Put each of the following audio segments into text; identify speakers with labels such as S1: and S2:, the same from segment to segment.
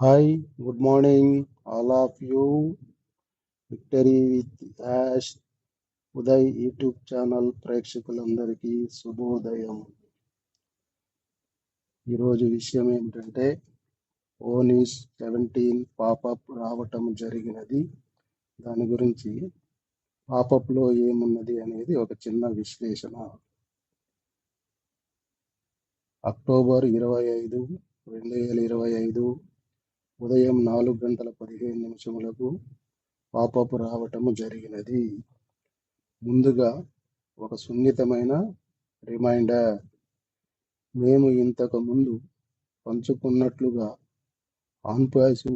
S1: Hi good morning all of you Victory with Yash Uday YouTube channel ప్రేక్షకులందరికీ శుభోదయం. ఈరోజు విషయం ఏమిటంటే ఓనీస్ సెవెంటీన్ పాపప్ రావటం జరిగినది. దాని గురించి పాపప్లో ఏమున్నది అనేది ఒక చిన్న విశ్లేషణ. అక్టోబర్ ఇరవై ఐదు రెండు వేల ఇరవై ఐదు ఉదయం నాలుగు గంటల పదిహేను నిమిషములకు పాపప్ రావటము జరిగినది. ముందుగా ఒక సున్నితమైన రిమైండర్. మేము ఇంతకు ముందు పంచుకున్నట్లుగా ఆన్పాసు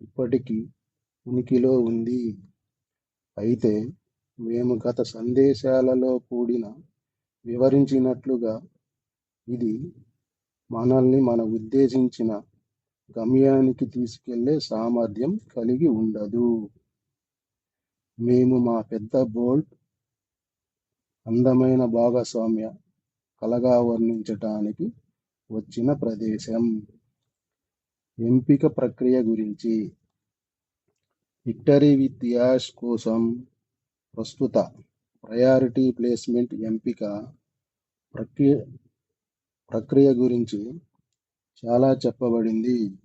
S1: ఇప్పటికీ ఉనికిలో ఉంది. అయితే మేము గత సందేశాలలో కూడిన వివరించినట్లుగా ఇది మనల్ని మన ఉద్దేశించిన గమ్యానికి తీసుకెళ్ళే సామర్థ్యం కలిగి ఉండదు. మేము మా పెద్ద బోల్ట్ అందమైన భాగస్వామ్య కలగా వర్ణించటానికి వచ్చిన ప్రదేశం. ఎంపిక ప్రక్రియ గురించి. విక్టరీ విత్ యాష్ కోసం ప్రస్తుత ప్రయారిటీ ప్లేస్మెంట్ ఎంపిక ప్రక్రియ ప్రక్రియ గురించి చాలా చెప్పబడింది.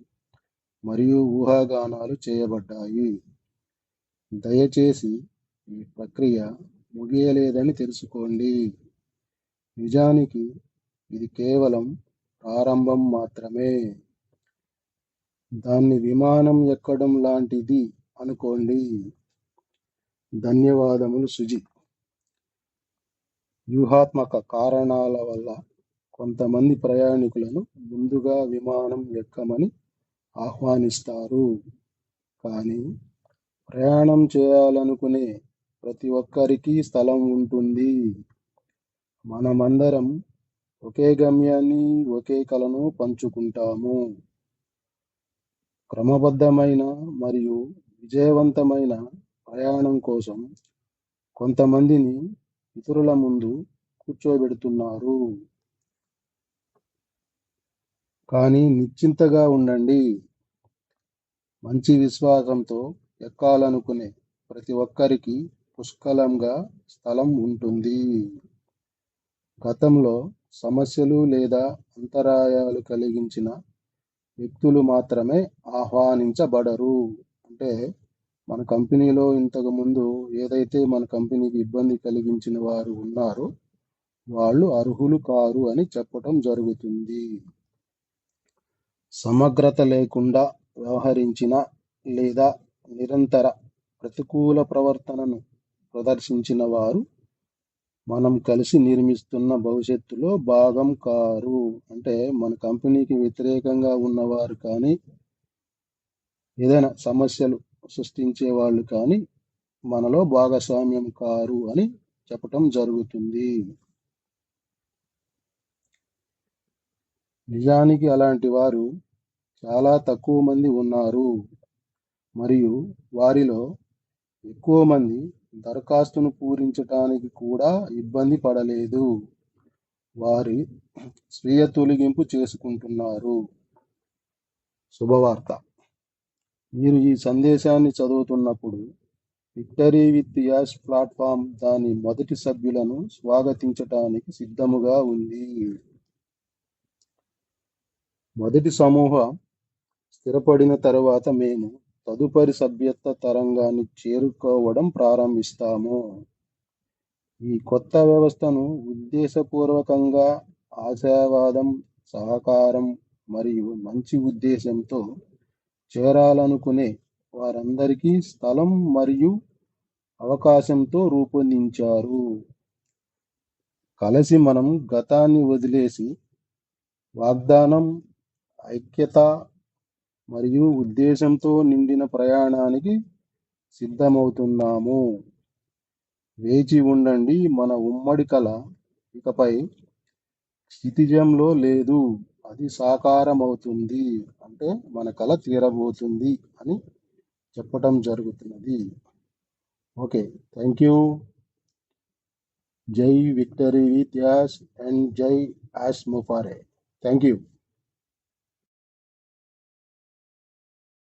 S1: మరియు ఊహాగానాలు చేయబడ్డాయి. దయచేసి ఈ ప్రక్రియ ముగియలేదని తెలుసుకోండి. నిజానికి ఇది కేవలం ప్రారంభం మాత్రమే. దాన్ని విమానం ఎక్కడం లాంటిది అనుకోండి. ధన్యవాదములు సుజి. వ్యూహాత్మక కారణాల వల్ల కొంతమంది ప్రయాణికులను ముందుగా విమానం ఎక్కమని ఆహ్వానిస్తారు. కానీ ప్రయాణం చేయాలనుకునే ప్రతి ఒక్కరికి స్థలం ఉంటుంది. మనమందరం ఒకే గమ్యాన్ని ఒకే కలను పంచుకుంటాము. క్రమబద్ధమైన మరియు విజయవంతమైన ప్రయాణం కోసం కొంతమందిని ఇతరుల ముందు కూర్చోబెడుతున్నారు. కానీ నిశ్చింతగా ఉండండి. మంచి విశ్వాసంతో ఎక్కాలనుకునే ప్రతి ఒక్కరికి పుష్కలంగా స్థలం ఉంటుంది. గతంలో సమస్యలు లేదా అంతరాయాలు కలిగించిన వ్యక్తులు మాత్రమే ఆహ్వానించబడరు. అంటే మన కంపెనీలో ఇంతకు ముందు ఏదైతే మన కంపెనీకి ఇబ్బంది కలిగించిన వారు ఉన్నారో వాళ్ళు అర్హులు కారు అని చెప్పటం జరుగుతుంది. సమగ్రత లేకుండా వ్యవహరించిన లేదా నిరంతర ప్రతికూల ప్రవర్తనను ప్రదర్శించిన వారు మనం కలిసి నిర్మిస్తున్న భవిష్యత్తులో భాగం కారు. అంటే మన కంపెనీకి వ్యతిరేకంగా ఉన్నవారు కానీ ఏదైనా సమస్యలు సృష్టించే వాళ్ళు కానీ మనలో భాగస్వామ్యం కారు అని చెప్పటం జరుగుతుంది. నిజానికి అలాంటి వారు చాలా తక్కువ మంది ఉన్నారు. మరియు వారిలో ఎక్కువ మంది దరఖాస్తును పూరించటానికి కూడా ఇబ్బంది పడలేదు. వారి స్వీయ తొలగింపు చేసుకుంటున్నారు. శుభవార్త. మీరు ఈ సందేశాన్ని చదువుతున్నప్పుడు విక్టరీ విత్ యాష్ ప్లాట్ఫామ్ దాని మొదటి సభ్యులను స్వాగతించటానికి సిద్ధముగా ఉంది. మొదటి సమూహం స్థిరపడిన తరువాత మేము తదుపరి సభ్యత్వ తరంగాన్ని చేరుకోవడం ప్రారంభిస్తాము. ఈ కొత్త వ్యవస్థను ఉద్దేశపూర్వకంగా ఆశావాదం సహకారం మరియు మంచి ఉద్దేశంతో చేరాలనుకునే వారందరికీ స్థలం మరియు అవకాశంతో రూపొందించారు. కలిసి మనం గతాన్ని వదిలేసి వాగ్దానం ఐక్యత మరియు ఉద్దేశంతో నిండిన ప్రయాణానికి సిద్ధమవుతున్నాము. వేచి ఉండండి మన ఉమ్మడి కళ ఇకపై క్షితిజంలో లేదు అది సాకారం అవుతుంది అంటే మన కళ తీరబోతుంది అని చెప్పటం జరుగుతున్నది. Okay thank you. జై విక్టరీ విత్ యాష్ అండ్ జై యాష్ ముఫారే థ్యాంక్ యూ.